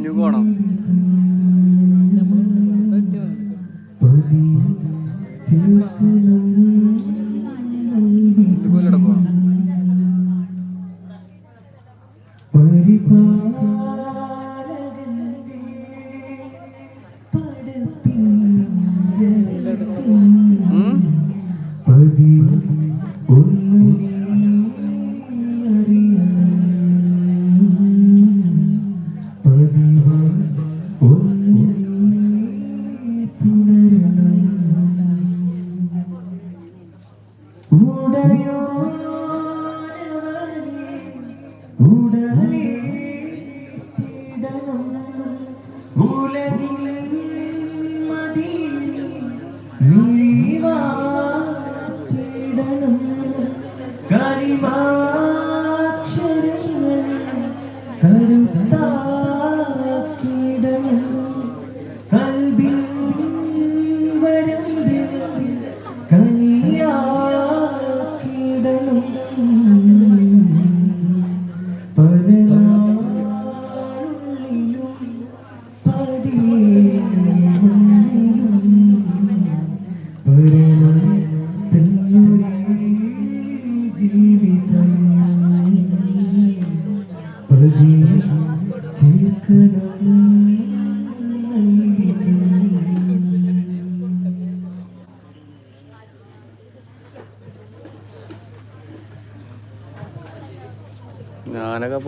പൊന്നു പോണം ഇതുപോലെടക്കോ கரிமா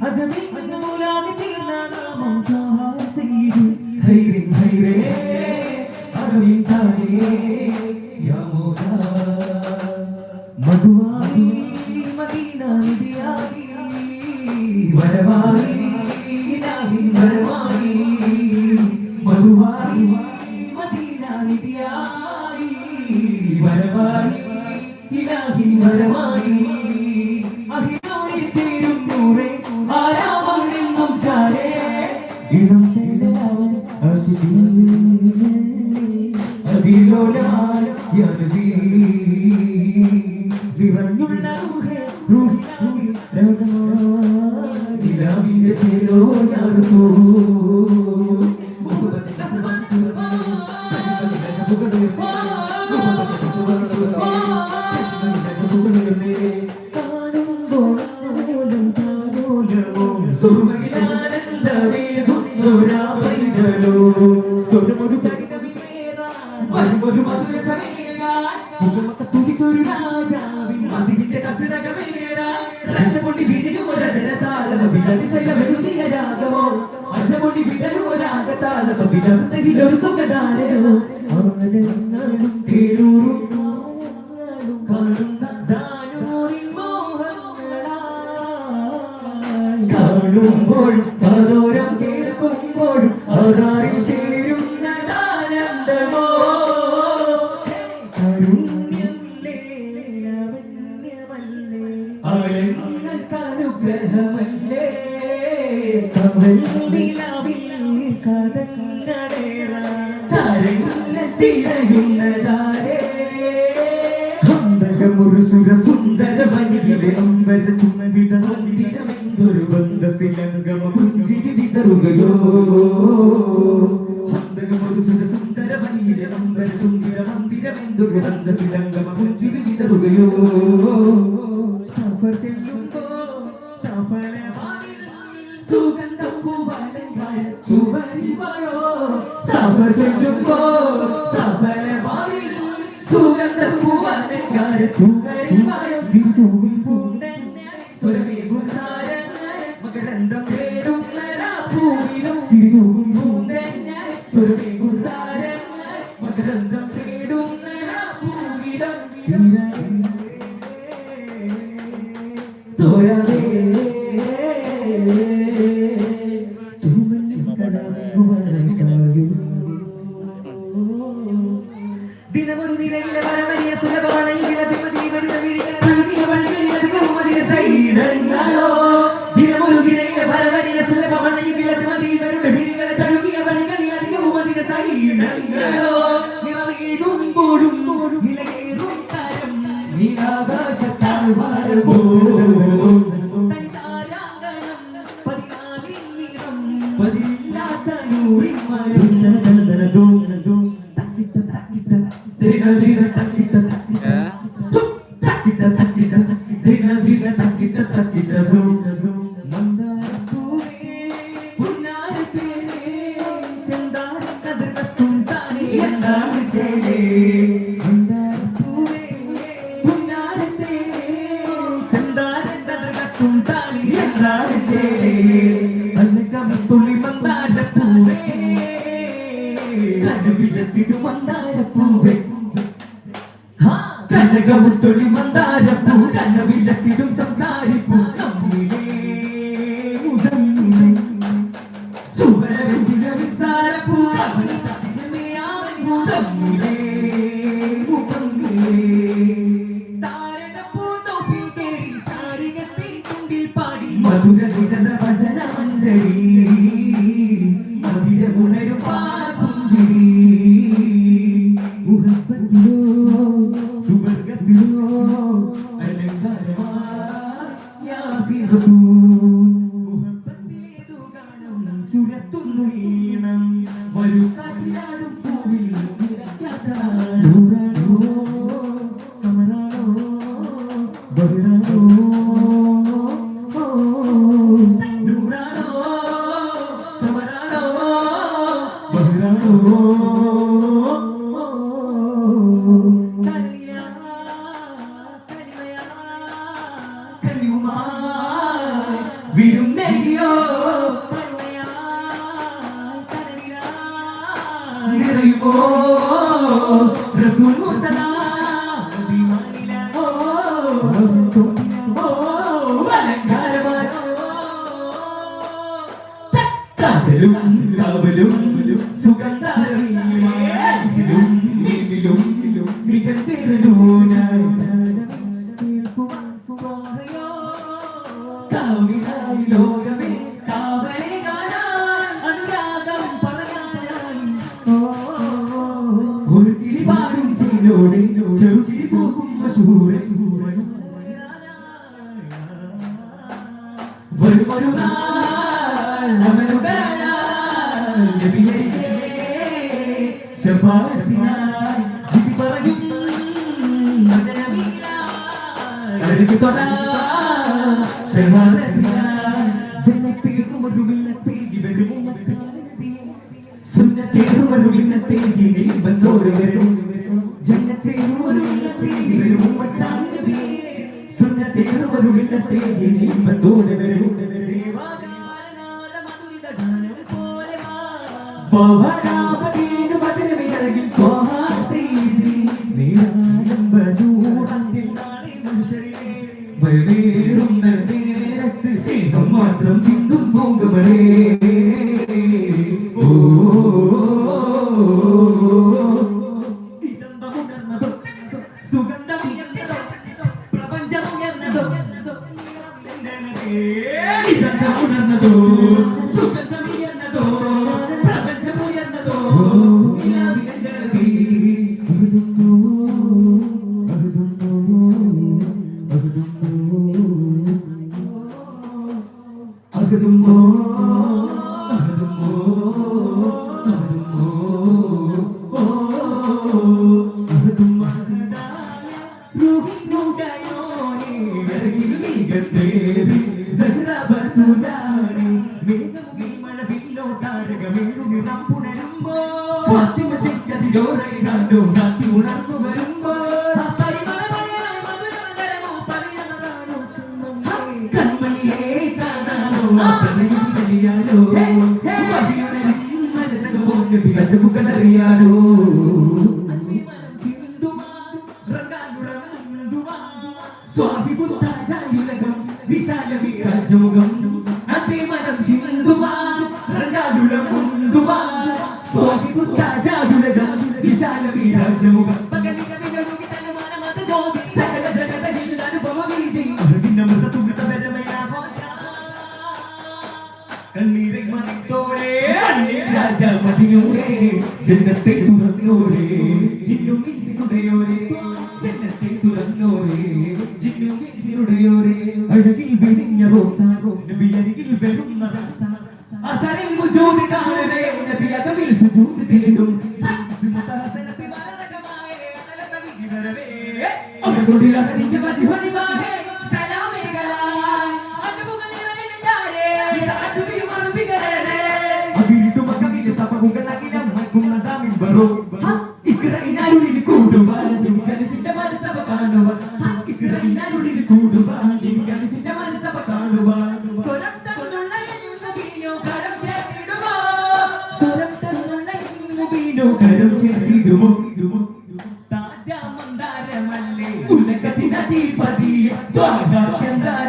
అజమి అన్నములాగి చిరునామౌతా ഇടം യനബി നിറഞ്ഞുള്ള നിലാവിന്റെ ചേരോ റസൂൽ മുഹമ്മദിന്റെ കാണുമ്പോൾ ആലോലം താലോലമോ? കഥങ്ങളേറ താരങ്ങൾ തിരയുന്നതാരേ ഹന്തകമൊരു സുര സുന്ദര വനിയിലെ അമ്പര ചുമവിട മന്ദിരമെന്തൊരു ബന്ധസിലംഗമ പുഞ്ചിരി വിതറുകയോ. ഹന്തകമൊരു സുര സുന്ദര വനിയിലെ അമ്പര ചുംബിട മന്ദിരമെന്തൊരു ബന്ധസിലംഗമ പുഞ്ചിരി വിതറുകയോ. സഫർ ചെല്ലുമ്പോ സഫലമാവിൽ സുഗന്ധ പൂവാലങ്കാര ചുവരിവയോ സഫർ ചെല്ലുമ്പോ സഫലമാവിൽ സുഗന്ധം പൂവാലങ്കാര ചുവരിവയോ തിരുതൂകും പൂണ്ടെന്നെ സ്വരമേകും സാരങ്ങൾ മകരന്തം തേടുന്ന പൂവിലും തിരുതൂകും പൂണ്ടെന്നെ സ്വരമേകും സാരങ്ങൾ മകരന്തം തേടുന്ന പൂവിലും തോരാതെ എപ്പോഴും നിലകേറും തരം നീലാകാശത്താൽ വളരുമ്പോൾ പതില്ലാത്ത നൂറിൻ മരം Jenny. Beautiful. ജന്നത്തെ ഒരു വിണ്ണത്തെ ഇമ്പത്തോടെ വരും പോവരാമനീനു മധുരമിഴകിൽ പോവാ സീതി നീരാടംബരൂറത്തിൽ നാളെ മനുഷ്യരെ വൈവേറുന്ന നേരത്ത് സ്നേഹം മാത്രം ചിന്തും പോകുമരേ പ്രപഞ്ചമുയർന്നതോ. പ്രപഞ്ചമുയർന്നതോ ഇതെന്താ ഉണർന്നതോ വിഭജമുഖന റിയാനോ വിശാല വീരാജമുഖം അഭിമനം ചിന്തുവാ രണ്ടാലുള മുന്തുവാ സ്വാമി പുസ്താജാലുലത വിശാല വീരാജമുഖം. പകലിക വിനോദി തലമാന മത ജ്യോതി സകല ജഗതയിൽ അനുഭവ വീതി അഴകിന്റെ മൃത സുമൃത വരമയാ കണ്ണീരെ മറിത്തോ രാജ മതിയോരേ ജന്നത്തെ തുറന്നോരേ ജിന്നു മിൻസിനുടയോരേ ജന്നത്തെ തുറന്നോരെ ജിന്നു മിൻസിനുടയോരേ. അഴകിൽ വിരിഞ്ഞ റോസ നബി അരികിൽ വരുന്ന റോസ. അസറിൽ മുജൂദ് കാണവേ നബി അകമിൽ സുജൂദ് ചെയ്തും മുതഹസനത്തി മരതകമായ അകലത വിവരവേ അവരുടെ ലഹരിക്ക് മജിഹനിവാഹേ ബറോ ഇക്രയിനാരുളിൽ കൂടുവാൻ എനിക്കനുസിന്റെ മരുത്തവ കാണുവാൻ ഇക്രയിനാരുളിൽ കൂടുവാൻ എനിക്കനുസിന്റെ മരുത്തവ കാണുവാൻ സ്വരം തന്നുള്ള നബീനോ കരം ചേർത്തിടുമോ സ്വരം തന്നുള്ള നബീനോ കരം ചേർത്തിടുമോ താജാമന്ദാരമല്ലേ ഉലകത്തിനധിപതിയെ ത്വാഗ ചന്ദാരമുല്ലേ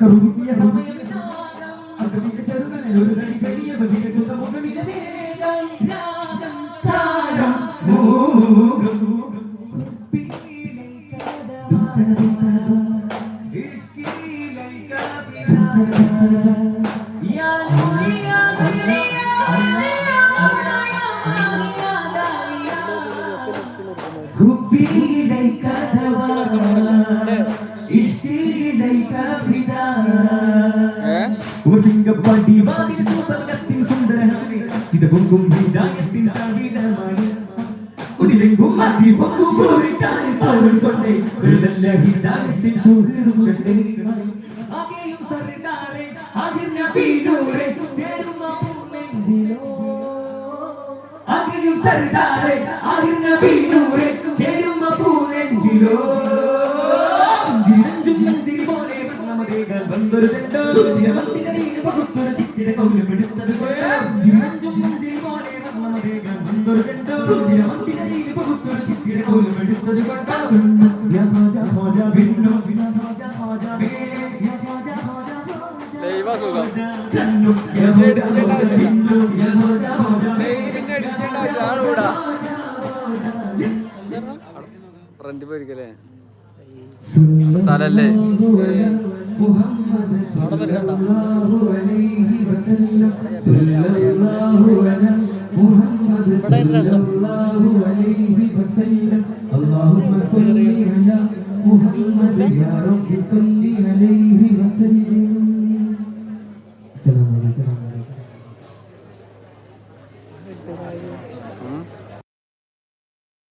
പുകരുകിയ സമയം അകമിന്റെ ചെറുകനൽ ഒരു കടിയ ബദിയ സുഖമുഖമിന്റെ വേഗം രാഗം താരം മോഹം സുന്ദരഹാനി ചിതപൊങ്കും ഹിദായത്തിൻ സാഗിതമാണ് ഉദിലെങ്കും മതി പൊങ്കും പോരിട്ടാണ് പോരും കൊണ്ടേ ഒരു നല്ല ഹിദായത്തിൻ സുഹൃത്തും കണ്ടേ ആകെയും സർദാരെ ആകിർ നബീനൂരെ ചേരുമ പൂമെഞ്ചിലോ. ആകെയും സർദാരെ ആകിർ നബീനൂരെ ചേരുമ പൂമെഞ്ചിലോ പോലെ പകുത്തൊരു ചിത്തിര കൗലമെടുത്തത് ജിരഞ്ചും ഫ്രണ്ട് പോയിരിക്കല്ലേ സ്ഥലല്ലേ മുഹമ്മദ് প্রোডাক্ট আছে